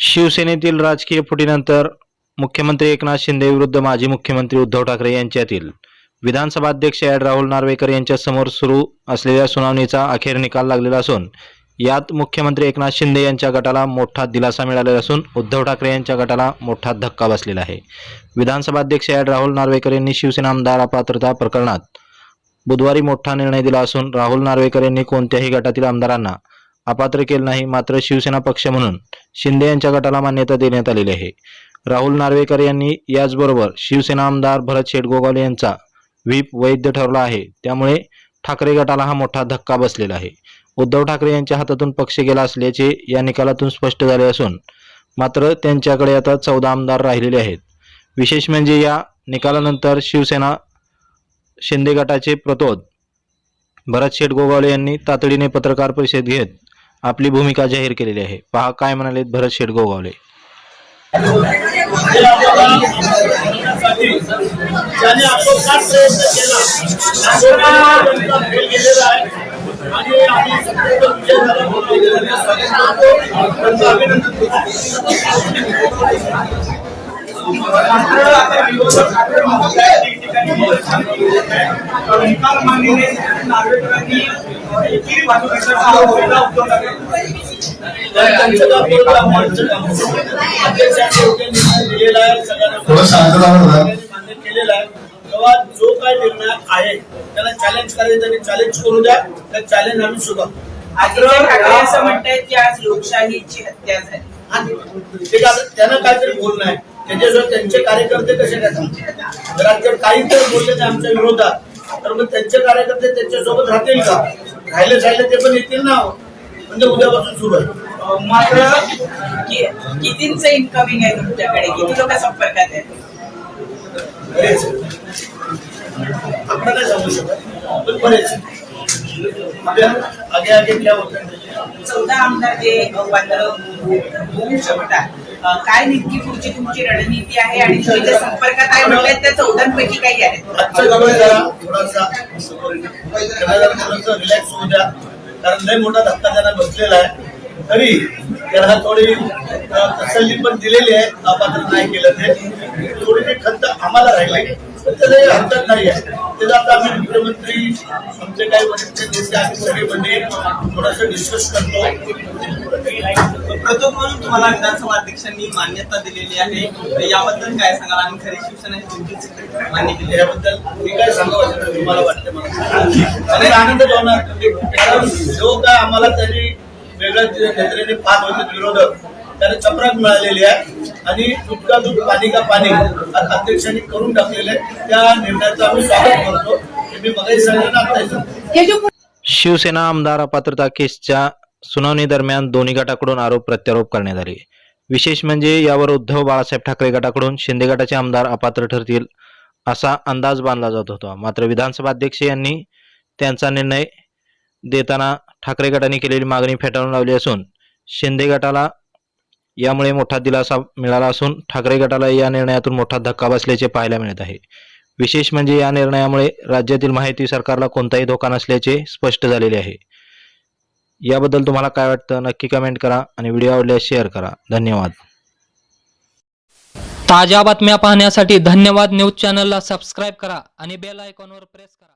शिवसेनेतील राजकीय फुटीनंतर मुख्यमंत्री एकनाथ शिंदे विरुद्ध माजी मुख्यमंत्री उद्धव ठाकरे यांच्यातील विधानसभा अध्यक्ष ॲड राहुल नार्वेकर यांच्यासमोर सुरू असलेल्या सुनावणीचा अखेर निकाल लागलेला असून यात मुख्यमंत्री एकनाथ शिंदे यांच्या गटाला मोठा दिलासा मिळालेला असून उद्धव ठाकरे यांच्या गटाला मोठा धक्का बसलेला आहे. विधानसभा अध्यक्ष ॲड राहुल नार्वेकर यांनी शिवसेना आमदार अपात्रता प्रकरणात बुधवारी मोठा निर्णय दिला असून राहुल नार्वेकर यांनी कोणत्याही गटातील आमदारांना अपात्र केलं नाही मात्र शिवसेना पक्ष म्हणून शिंदे यांच्या गटाला मान्यता देण्यात आलेली आहे. राहुल नार्वेकर यांनी याचबरोबर शिवसेना आमदार भरत शेटगोगावले यांचा व्हीप वैध ठरला आहे. त्यामुळे ठाकरे गटाला हा मोठा धक्का बसलेला आहे. उद्धव ठाकरे यांच्या हातातून पक्ष गेला असल्याचे या निकालातून स्पष्ट झाले असून मात्र त्यांच्याकडे आता चौदा आमदार राहिलेले आहेत. विशेष म्हणजे या निकालानंतर शिवसेना शिंदे गटाचे प्रतोद भरत शेठ गोगावले यांनी तातडीने पत्रकार परिषद घेत आपली भूमिका जाहीर केलेली आहे. पहा काय म्हणाले भरत शेठ गोगावले विरोधक ठिकठिकाणी नागरिकांनी केलेला आहे तेव्हा जो काय निर्णय आहे त्याला चॅलेंज करायचं आणि चॅलेंज करू द्या. त्या चॅलेंज आम्ही ठाकरे असं म्हणतायत की आज लोकशाहीची हत्या झाली. त्यानं काहीतरी बोलणं आहे. त्याच्याशिवाय त्यांचे कार्यकर्ते कसे काय थांबतील? जर आज जर काही तर बोलले आमच्या विरोधात. तर मग त्यांचे कार्यकर्ते त्यांच्यासोबत राहतील का? राहिले राहिले ते पण येतील ना. म्हणजे उद्यापासून सुरू आहे. मात्र कितींचं इन्कमिंग आहे तुमच्याकडे? किती लोक संपर्कात आहेत बरेच आपण नाही सांगू शकत. पण बरेच आगे आगे क्या होतं? चौदा आमदार जे वादळ होऊ शकतात अं, काय नेमकी पुढची तुमची रणनीती आहे आणि तुम्ही जे संपर्कात आहे म्हटलं त्या चौदांपैकी काही आहेत? थोडासा थोडंसं रिलॅक्स होऊ द्या. कारण लय मोठा धक्का त्यांना बसलेला आहे. तरी त्यांना थोडी तसल्ली पण दिलेली आहे. अपात्र नाही केलं ते. थोडी खंत आम्हाला राहिली. त्याला हरकत नाही आहे. त्याचं आता आम्ही मुख्यमंत्री आमचे काही वरिष्ठ नेते आम्ही सगळे म्हणजे थोडंसं डिस्कस करतो. प्रथम म्हणून तुम्हाला विधानसभा अध्यक्षांनी मान्यता दिलेली आहे. याबद्दल काय सांगाल? आणि खरी शिवसेना ही तुमचीच मान्य केली. याबद्दल मी काय सांगावं तुम्हाला वाटतं मला? आनंद होणार कारण जो काय आम्हाला त्यांनी वेगळ्या नजरेने पाहत होते विरोधक. त्याला चपराक मिळालेली आहे. आणि दूध का दूध पाणी का पाणी अध्यक्षांनी करून टाकलेले त्या निर्णयाचं आम्ही स्वागत करतो. हे मी मगाही सांगितलं शिवसेना आमदार अपात्रता केसच्या सुनावणी दरम्यान दोन्ही गटाकडून आरोप प्रत्यारोप करण्यात आले. विशेष म्हणजे यावर उद्धव बाळासाहेब ठाकरे गटाकडून शिंदे गटाचे आमदार अपात्र ठरतील असा अंदाज बांधला जात होता. मात्र विधानसभा अध्यक्ष यांनी त्यांचा निर्णय देताना ठाकरे गटाने केलेली मागणी फेटाळून लावली असून शिंदे गटाला यामुळे मोठा दिलासा मिळाला असून ठाकरे गटाला या निर्णयातून मोठा धक्का बसल्याचे पाहायला मिळत आहे. विशेष म्हणजे या निर्णयामुळे राज्यातील माहिती सरकारला कोणताही धोका नसल्याचे स्पष्ट झालेले आहे. याबद्दल तुम्हाला काय वाटतं नक्की कमेंट करा आणि व्हिडिओ आवडल्यास शेअर करा. धन्यवाद. ताज्या बातम्या पाहण्यासाठी धन्यवाद न्यूज चॅनलला सबस्क्राईब करा आणि बेल आयकॉनवर प्रेस करा.